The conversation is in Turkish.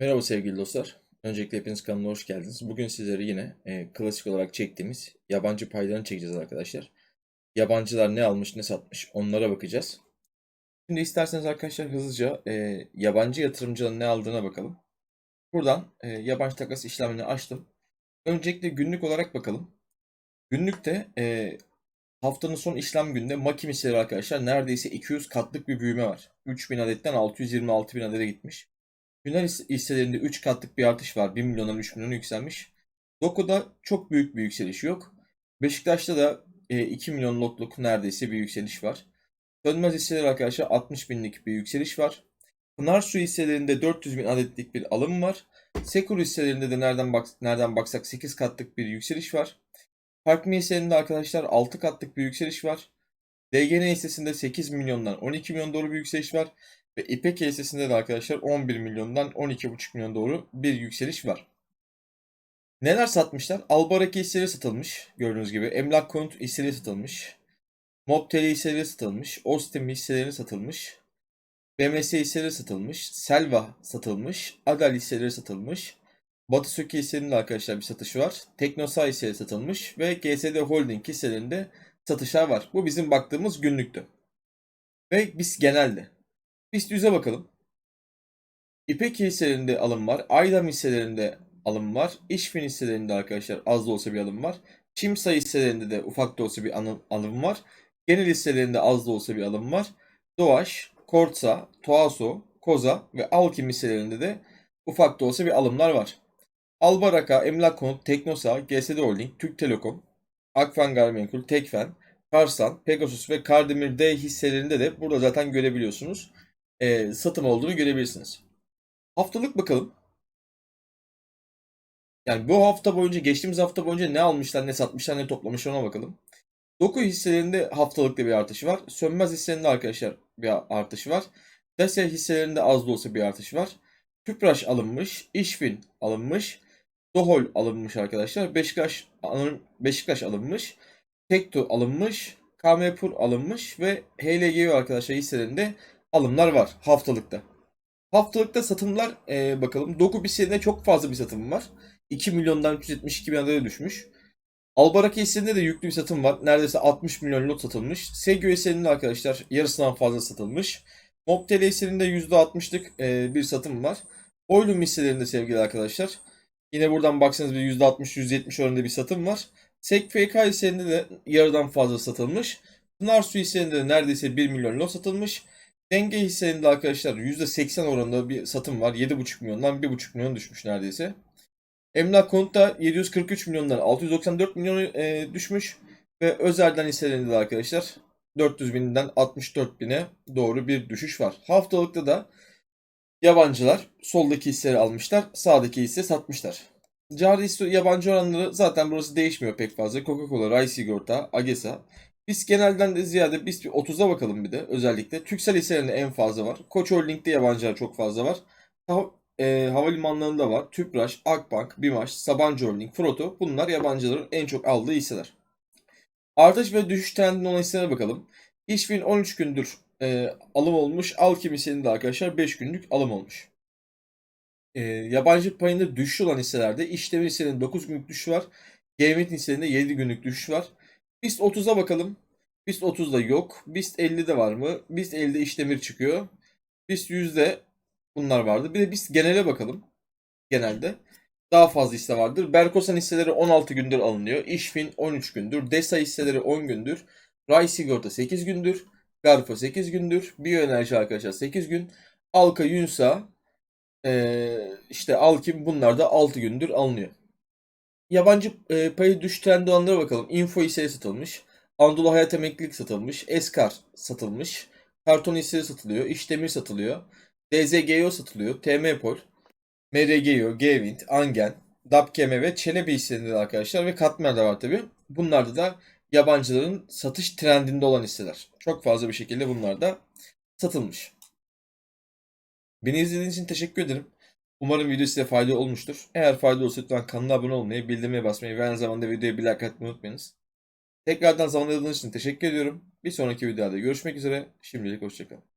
Merhaba sevgili dostlar. Öncelikle hepiniz kanalına hoş geldiniz. Bugün sizlere yine e, klasik olarak çektiğimiz yabancı paylarını çekeceğiz arkadaşlar. Yabancılar ne almış ne satmış onlara bakacağız. Şimdi isterseniz arkadaşlar hızlıca e, yabancı yatırımcıların ne aldığına bakalım. Buradan e, yabancı takas işlemini açtım. Öncelikle günlük olarak bakalım. Günlükte e, haftanın son işlem gününde Maki hisseleri arkadaşlar neredeyse 200 katlık bir büyüme var. 3000 adetten 626 bin adete gitmiş. Hisse- hisselerinde 3 katlık bir artış var. 1 milyondan 3 milyona yükselmiş. Doku'da çok büyük bir yükseliş yok. Beşiktaş'ta da e, 2 milyon lotluk neredeyse bir yükseliş var. Sönmez hisseler arkadaşlar 60 binlik bir yükseliş var. Pınar Su hisselerinde 400 bin adetlik bir alım var. Sekur hisselerinde de nereden bak nereden baksak 8 katlık bir yükseliş var. Farklı hisselerinde arkadaşlar 6 katlık bir yükseliş var. DGN hissesinde 8 milyondan 12 milyon doğru bir yükseliş var. Ve İpek hissesinde de arkadaşlar 11 milyondan 12,5 milyon doğru bir yükseliş var. Neler satmışlar? Albaraki hisseleri satılmış. Gördüğünüz gibi. Emlak konut hisseleri satılmış. Mobteli hisseleri satılmış. Ostim hisseleri satılmış. BMS hisseleri satılmış. Selva satılmış. Adal hisseleri satılmış. Batı Söke hisselerinde arkadaşlar bir satışı var. Teknosa hisseleri satılmış. Ve GSD Holding hisselerinde satışlar var. Bu bizim baktığımız günlüktü. Ve biz genelde. BIST 100'e bakalım. İpek hisselerinde alım var. Aydam hisselerinde alım var. İşfin hisselerinde arkadaşlar az da olsa bir alım var. Çimsa hisselerinde de ufak da olsa bir anı- alım var. Genel hisselerinde az da olsa bir alım var. Doğaş, Kortsa, Toaso, Koza ve Alkim hisselerinde de ufak da olsa bir alımlar var. Albaraka, Emlak Konut, Teknosa, GSD Holding, Türk Telekom, Akfen Gayrimenkul, Tekfen, Karsan, Pegasus ve Kardemir D hisselerinde de burada zaten görebiliyorsunuz. Ee, satım olduğunu görebilirsiniz. Haftalık bakalım. Yani bu hafta boyunca, geçtiğimiz hafta boyunca ne almışlar, ne satmışlar, ne toplamışlar ona bakalım. Doku hisselerinde haftalıkta bir artış var. Sönmez hisselerinde arkadaşlar bir artış var. Desya hisselerinde az da olsa bir artış var. Tüpraş alınmış, İşfin alınmış, Dohol alınmış arkadaşlar. Beşiktaş Beşiktaş alınmış, Tekto alınmış, KMPur alınmış ve HLGU arkadaşlar hisselerinde alımlar var haftalıkta. Haftalıkta satımlar e, bakalım. Doku hisselerinde çok fazla bir satım var. 2 milyondan 372 bin adaya düşmüş. Albaraka hisselerinde de yüklü bir satım var. Neredeyse 60 milyon lot satılmış. Segyo hisselerinde arkadaşlar yarısından fazla satılmış. Mobtele hisselerinde %60'lık e, bir satım var. Oylum hisselerinde sevgili arkadaşlar. Yine buradan baksanız bir %60-%70 oranında bir satım var. SEK FK hisselerinde de yarıdan fazla satılmış. Pınar Su hisselerinde de neredeyse 1 milyon lot satılmış. Denge hisselerinde arkadaşlar %80 oranında bir satım var. 7,5 milyondan 1,5 milyon düşmüş neredeyse. Emlak konutta 743 milyondan 694 milyon e, düşmüş. Ve özelden hisselerinde de arkadaşlar 400 binden 64 bine doğru bir düşüş var. Haftalıkta da yabancılar soldaki hisseleri almışlar. Sağdaki hisse satmışlar. Cari yabancı oranları zaten burası değişmiyor pek fazla. Coca-Cola, Ray Sigorta, Agesa. Biz genelden de ziyade biz bir 30'a bakalım bir de özellikle. Türksel hisselerinde en fazla var. Koç Holding'de yabancılar çok fazla var. Ha- e, havalimanlarında var. Tüpraş, Akbank, Bimaş, Sabancı Holding, Froto. Bunlar yabancıların en çok aldığı hisseler. Artış ve düşüş trendinde olan hisselere bakalım. İşfin 13 gündür e, alım olmuş. Alkim hissenin arkadaşlar 5 günlük alım olmuş. E, yabancı payında düşüş olan hisselerde işlemir hissenin 9 günlük düşüşü var. Gevmet hisselerinde 7 günlük düşüş var. BIST 30'a bakalım. BIST 30'da yok. BIST 50'de var mı? BIST 50'de işlemir çıkıyor. BIST 100'de bunlar vardı. Bir de BIST genele bakalım. Genelde. Daha fazla hisse vardır. Berkosan hisseleri 16 gündür alınıyor. İşfin 13 gündür. Desa hisseleri 10 gündür. Ray Sigorta 8 gündür. Garfa 8 gündür. Biyoenerji arkadaşlar 8 gün. Alka, Yunsa, eee, işte Alkim bunlar da 6 gündür alınıyor. Yabancı e, payı düş trendi olanlara bakalım. Info hissesi satılmış. Anadolu Hayat Emeklilik satılmış. Eskar satılmış. Karton hisseleri satılıyor. İşdemir satılıyor. DZGO satılıyor. TM-Pol. MRGO, Gevint, Angen, Dapkeme ve Çelebi hisselerinde de arkadaşlar ve Katmer de var tabi. Bunlarda da yabancıların satış trendinde olan hisseler. Çok fazla bir şekilde bunlar da satılmış. Beni izlediğiniz için teşekkür ederim. Umarım video size faydalı olmuştur. Eğer faydalı olsa lütfen kanala abone olmayı, bildirmeye basmayı ve aynı zamanda videoya bir like atmayı unutmayınız. Tekrardan zaman ayırdığınız için teşekkür ediyorum. Bir sonraki videoda görüşmek üzere. Şimdilik hoşçakalın.